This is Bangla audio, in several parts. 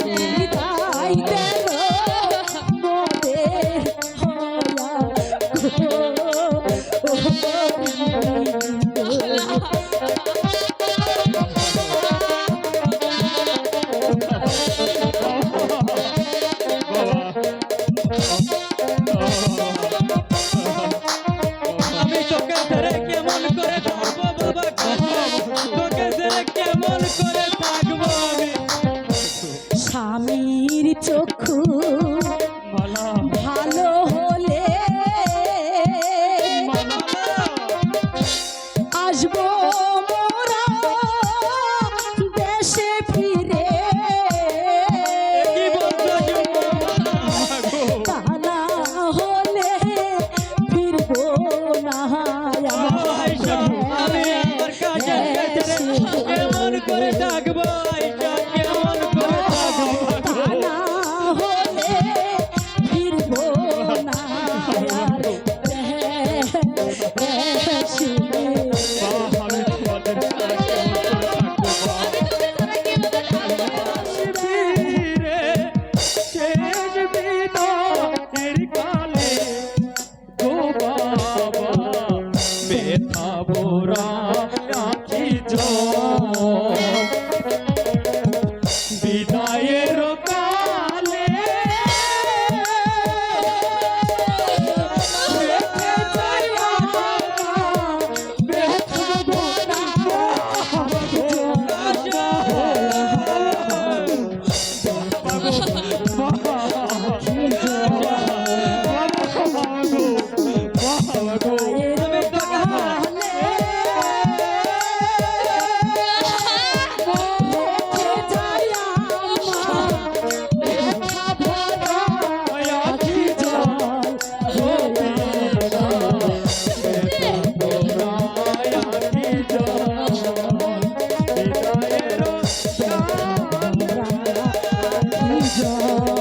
Oh, 直 খাব রাখি জল show.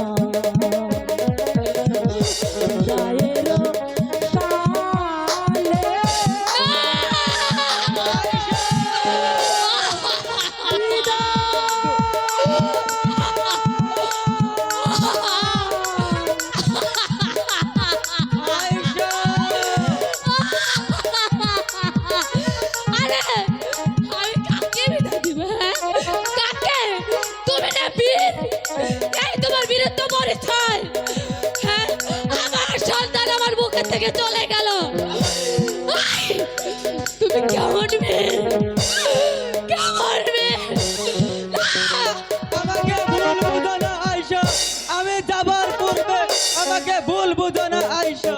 এই, তোমার বীরত্ব পরিচয় হ্যাঁ আমার সন্তান আমার বুকের থেকে চলে গেল। তুমি কেমন আমি যাবার পূর্বে আমাকে ভুল বুঝো না আইসা